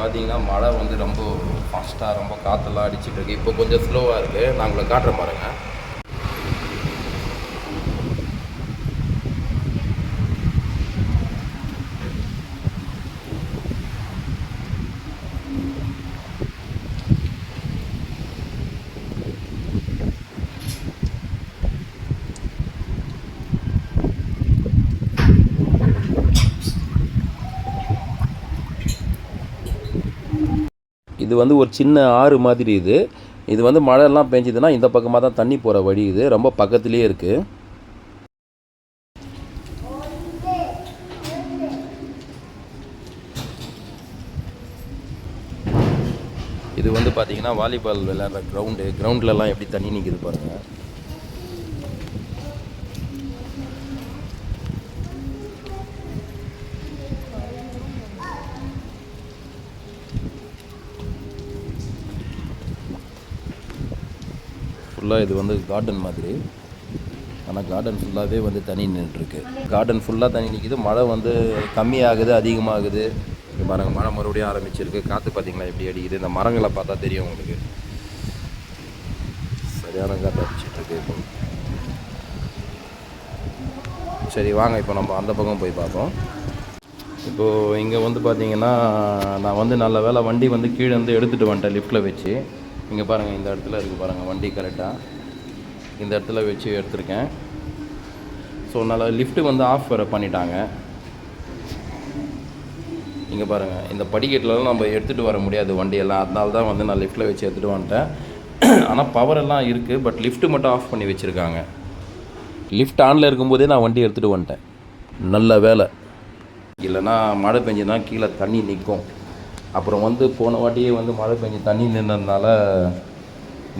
பார்த்தீங்கன்னா மழை வந்து ரொம்ப ஃபாஸ்ட்டாக ரொம்ப காற்றெல்லாம் அடிச்சுட்டு இருக்கு. இப்போ கொஞ்சம் ஸ்லோவாக இருக்குது நான் உங்களை காட்டுறேன் பாருங்கள் இது வந்து ஒரு சின்ன ஆறு மாதிரி இது. இது வந்து மழைலாம் பெஞ்சுதுன்னா இந்த பக்கமாக தான் தண்ணி போகிற வழி இது. ரொம்ப பக்கத்துலேயே இருக்குது இது வந்து பார்த்தீங்கன்னா வாலிபால் விளையாடுற கிரவுண்டு கிரவுண்ட்லலாம் எப்படி தண்ணி நிற்கிது பாருங்கள் ஃபுல்லாக இது வந்து கார்டன் மாதிரி. ஆனால் கார்டன் ஃபுல்லாகவே வந்து தண்ணி நின்றுருக்கு கார்டன் ஃபுல்லாக தண்ணி நிற்கிது மழை வந்து கம்மியாகுது அதிகமாகுது. இங்க பாருங்க மழை மறுபடியும் ஆரம்பிச்சிருக்கு. காற்று பார்த்தீங்களா எப்படி அடிக்குது? இந்த மரங்களை பார்த்தா தெரியும் உங்களுக்கு. சரியான காற்று அடிச்சிட்ருக்கு இப்போ. சரி வாங்க இப்போ நம்ம அந்த பக்கம் போய் பார்ப்போம். இப்போது இங்கே வந்து பார்த்தீங்கன்னா நான் வந்து நல்ல வேளை வண்டி வந்து கீழே வந்து எடுத்துகிட்டு வந்துட்டேன் லிஃப்ட்டில் வச்சு. இங்கே பாருங்கள் இந்த இடத்துல இருக்குது பாருங்கள் வண்டி கரெக்டாக இந்த இடத்துல வச்சு எடுத்திருக்கேன். ஸோ நல்லா லிஃப்ட்டு வந்து ஆஃப் வேறு பண்ணிட்டாங்க. இங்கே பாருங்கள் இந்த படிக்கட்டிலலாம் நம்ம எடுத்துகிட்டு வர முடியாது வண்டியெல்லாம். அதனால தான் வந்து நான் லிஃப்ட்டில் வச்சு எடுத்துகிட்டு வந்துட்டேன். ஆனால் பவர் எல்லாம் இருக்குது பட் லிஃப்ட்டு மட்டும் ஆஃப் பண்ணி வச்சுருக்காங்க. லிஃப்ட் ஆனில் இருக்கும்போதே நான் வண்டி எடுத்துகிட்டு வந்துட்டேன். நல்ல வேலை. இல்லைன்னா மழை பெஞ்சுனா கீழே தண்ணி நிற்கும். அப்புறம் வந்து போன வாட்டியே வந்து மழை பெஞ்சு தண்ணி நின்றதுனால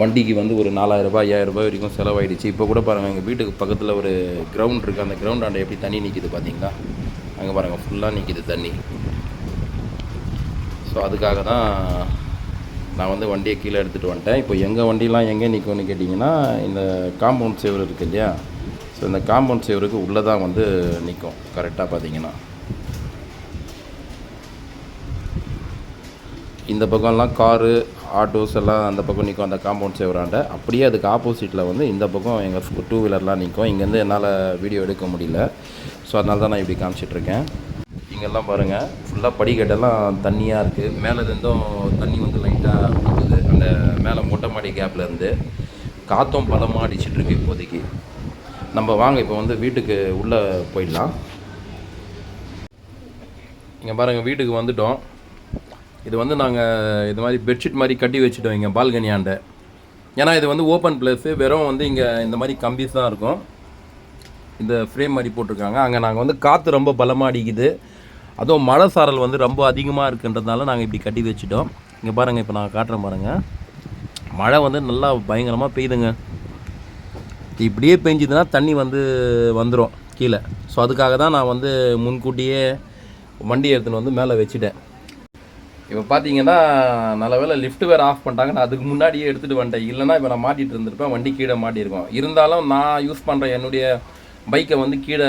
வண்டிக்கு வந்து ஒரு நாலாயிரரூபா ஐயாயிரரூபா வரைக்கும் செலவாயிடுச்சு. இப்போ கூட பாருங்கள் எங்கள் வீட்டுக்கு பக்கத்தில் ஒரு கிரவுண்ட் இருக்குது அந்த கிரவுண்ட் ஆண்ட எப்படி தண்ணி நிற்கிது பார்த்தீங்களா அங்கே பாருங்கள் ஃபுல்லாக நிற்கிது தண்ணி. ஸோ அதுக்காக தான் நான் வந்து வண்டியை கீழே எடுத்துகிட்டு வந்துட்டேன். இப்போ எங்கள் வண்டிலாம் எங்கே நிற்கும்னு கேட்டிங்கன்னா இந்த காம்பவுண்ட் சேவர் இருக்குது இல்லையா? ஸோ இந்த காம்பவுண்ட் சேவருக்கு உள்ளே தான் வந்து நிற்கும் கரெக்டாக பார்த்தீங்கன்னா இந்த பக்கம்லாம் காரு ஆட்டோஸ் எல்லாம் அந்த பக்கம் நிற்கும் அந்த காம்பவுண்ட் சேவராண்ட அப்படியே அதுக்கு ஆப்போசிட்டில் வந்து இந்த பக்கம் எங்கள் டூ வீலர்லாம் நிற்கும் இங்கேருந்து என்னால் வீடியோ எடுக்க முடியல. ஸோ அதனால தான் நான் இப்படி காமிச்சிட்ருக்கேன். இங்கெல்லாம் பாருங்கள் ஃபுல்லாக படிக்கட்டெல்லாம் தண்ணியாக இருக்குது மேலே இருந்தும் தண்ணி வந்து லைட்டாக ஊற்றுது அந்த மேலே மொட்டை மாடி கேப்லேருந்து காற்றும் பலமாக அடிச்சிட்ருக்கு இப்போதைக்கு. நம்ம வாங்க இப்போ வந்து வீட்டுக்கு உள்ளே போயிடலாம். இங்கே பாருங்கள் வீட்டுக்கு வந்துட்டோம். இது வந்து நாங்கள் இது மாதிரி பெட்ஷீட் மாதிரி கட்டி வச்சுட்டோம் இங்கே பால்கனியாண்ட ஏன்னா இது வந்து ஓப்பன் பிளேஸு வெறும் வந்து இங்கே இந்த மாதிரி கம்பிஸ் தான் இருக்கும். இந்த ஃப்ரேம் மாதிரி போட்டிருக்காங்க. அங்கே நாங்கள் வந்து காற்று ரொம்ப பலமாக அடிக்குது. அதுவும் மழை சாரல் வந்து ரொம்ப அதிகமாக இருக்குன்றதுனால நாங்கள் இப்படி கட்டி வச்சுட்டோம். இங்கே பாருங்கள் இப்போ நான் காட்டுறேன் பாருங்கள் மழை வந்து நல்லா பயங்கரமாக பெய்யுதுங்க. இப்படியே பெஞ்சுதுன்னா தண்ணி வந்து வந்துடும் கீழே. ஸோ அதுக்காக தான் நான் வந்து முன்கூட்டியே வண்டி எடுத்துன்னு வந்து மேலே வச்சுட்டேன். இப்போ பார்த்தீங்கன்னா நல்ல வேலை லிஃப்ட் வேறு ஆஃப் பண்ணிட்டாங்க. நான் அதுக்கு முன்னாடியே எடுத்துகிட்டு வந்துட்டேன். இல்லைன்னா இப்போ நான் மாட்டிகிட்டு இருந்திருப்பேன். வண்டி கீழே மாட்டியிருக்கோம். இருந்தாலும் நான் யூஸ் பண்ணுற என்னுடைய பைக்கை வந்து கீழே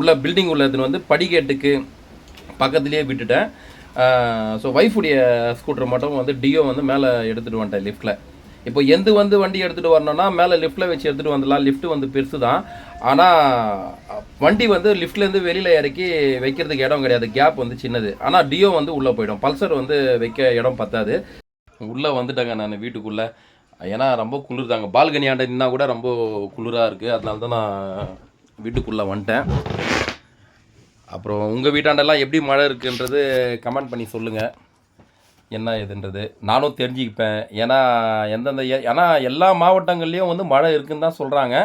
உள்ள பில்டிங் உள்ளது வந்து படிக்கட்டுக்கு பக்கத்துலேயே விட்டுட்டேன். ஸோ ஒய்ஃபுடைய ஸ்கூட்டர் மட்டும் வந்து டியோ வந்து மேலே எடுத்துகிட்டு வந்துட்டேன் லிஃப்ட்டில் இப்போ எந்த வந்து வண்டி எடுத்துகிட்டு வரணும்னா மேலே லிஃப்ட்டில் வச்சு எடுத்துகிட்டு வந்துடலாம். லிஃப்ட் வந்து பெருசு தான் ஆனால் வண்டி வந்து லிஃப்ட்லேருந்து வெளியில் இறக்கி வைக்கிறதுக்கு இடம் கிடையாது. கேப் வந்து சின்னது. ஆனால் டியோ வந்து உள்ளே போயிடும். பல்சர் வந்து வைக்க இடம் பத்தாது. உள்ளே வந்துட்டேங்க நான் வீட்டுக்குள்ளே. ஏன்னா ரொம்ப குளிர் தாங்க பால்கனி ஆண்ட நின்னா கூட ரொம்ப குளிராக இருக்குது அதனால தான் நான் வீட்டுக்குள்ளே வந்துட்டேன். அப்புறம் உங்கள் வீட்டாண்டெல்லாம் எப்படி மழை இருக்குன்றது கமெண்ட் பண்ணி சொல்லுங்கள் என்ன ஏதுன்றது? நானும் தெரிஞ்சுக்கிப்பேன். ஏன்னா எந்தெந்த ஏ- ஏன்னா எல்லா மாவட்டங்கள்லேயும் வந்து மழை இருக்குன்னு தான் சொல்கிறாங்க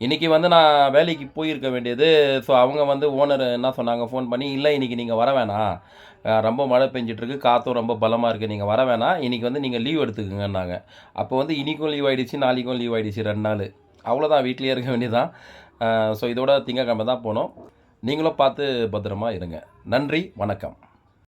இன்றைக்கி வந்து நான் வேலைக்கு போயிருக்க வேண்டியது ஸோ அவங்க வந்து ஓனர் என்ன சொன்னாங்க ஃபோன் பண்ணி இல்லை இன்றைக்கி நீங்கள் வர வேணாம். ரொம்ப மழை பெஞ்சிட்ருக்கு காற்றும் ரொம்ப பலமாக இருக்குது நீங்கள் வர வேணாம். இன்றைக்கி வந்து நீங்கள் லீவ் எடுத்துக்கங்கன்னாங்க. அப்போ வந்து இன்றைக்கும் லீவ் ஆகிடுச்சு நாளைக்கும் லீவ் ஆகிடுச்சு ரெண்டு நாள். அவ்வளோதான் வீட்லேயே இருக்க வேண்டியதான் ஸோ இதோட திங்கக்கிழமை தான் போனோம். நீங்களும் பார்த்து பத்திரமா இருங்க. நன்றி வணக்கம்.